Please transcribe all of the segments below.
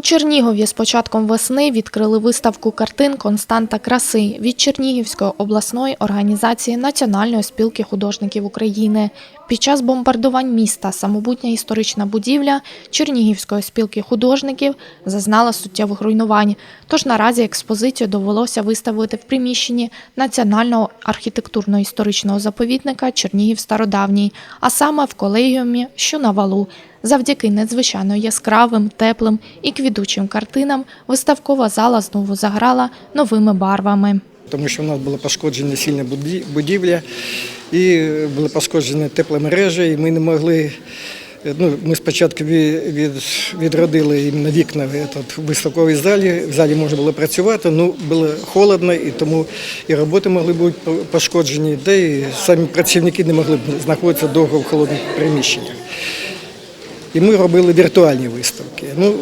Чернігові з початком весни відкрили виставку картин Константа краси від Чернігівської обласної організації Національної спілки художників України. Під час бомбардувань міста самобутня історична будівля Чернігівської спілки художників зазнала суттєвих руйнувань. Тож наразі експозицію довелося виставити в приміщенні Національного архітектурно-історичного заповідника Чернігів Стародавній, а саме в колегіумі, що на валу. Завдяки надзвичайно яскравим, теплим і квітучим картинам виставкова зала знову заграла новими барвами. тому що в нас була пошкоджена сильна буді- будівля і були пошкоджені тепломережі, і ми не могли. Ну, ми спочатку від, відродили іменно вікна в виставковій залі. В залі можна було працювати, ну було холодно, і тому і роботи могли бути пошкоджені, де і самі працівники не могли б знаходитися довго в холодних приміщеннях. І ми робили віртуальні виставки. Ну,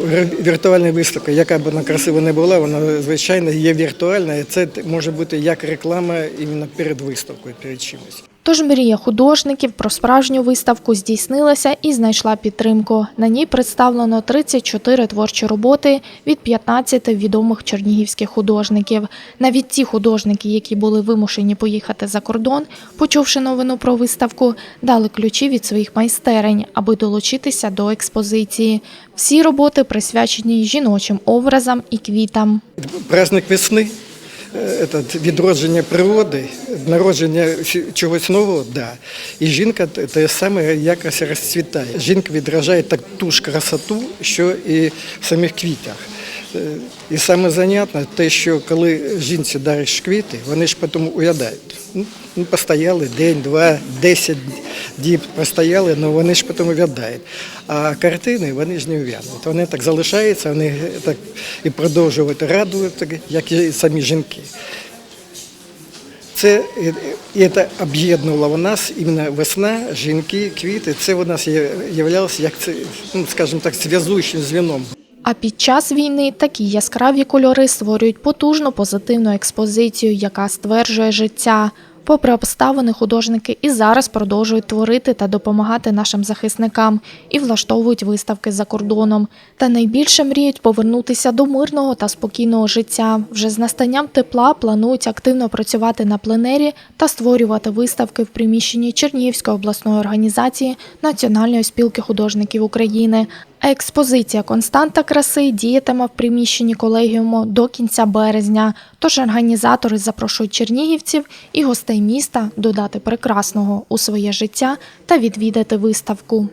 віртуальна виставка, яка б вона красива не була, вона звичайно є віртуальна, і це може бути як реклама іменно перед виставкою, перед чимось. Тож мрія художників про справжню виставку здійснилася і знайшла підтримку. На ній представлено 34 творчі роботи від 15 відомих чернігівських художників. Навіть ті художники, які були вимушені поїхати за кордон, почувши новину про виставку, дали ключі від своїх майстерень, аби долучитися до експозиції. Всі роботи присвячені жіночим образам і квітам. Праздник весни, відродження природи, народження чогось нового, да. І жінка те- саме якось розцвітає. Жінка відражає так ту ж красоту, що і в самих квітах. Е, І саме занятне те, що коли жінці дариш квіти, вони ж потім уядають. Ну, ну, постояли день, два, десять діб простояли, але вони ж потім увядають. А картини вони ж не ув'януть. Вони так залишаються, вони так і продовжують радувати, як і самі жінки. Це і це об'єднувало в нас іменно весна, жінки, квіти. Це у нас є- являлося як це, ну скажімо так, зв'язуючим звіном. А під час війни такі яскраві кольори створюють потужну позитивну експозицію, яка стверджує життя. Попри обставини, художники і зараз продовжують творити та допомагати нашим захисникам і влаштовують виставки за кордоном. Та найбільше мріють повернутися до мирного та спокійного життя. Вже з настанням тепла планують активно працювати на пленері та створювати виставки в приміщенні Чернігівської обласної організації Національної спілки художників України. Експозиція Константа краси діятиме в приміщенні колегіуму до кінця березня. Тож організатори запрошують чернігівців і гостей міста додати прекрасного у своє життя та відвідати виставку.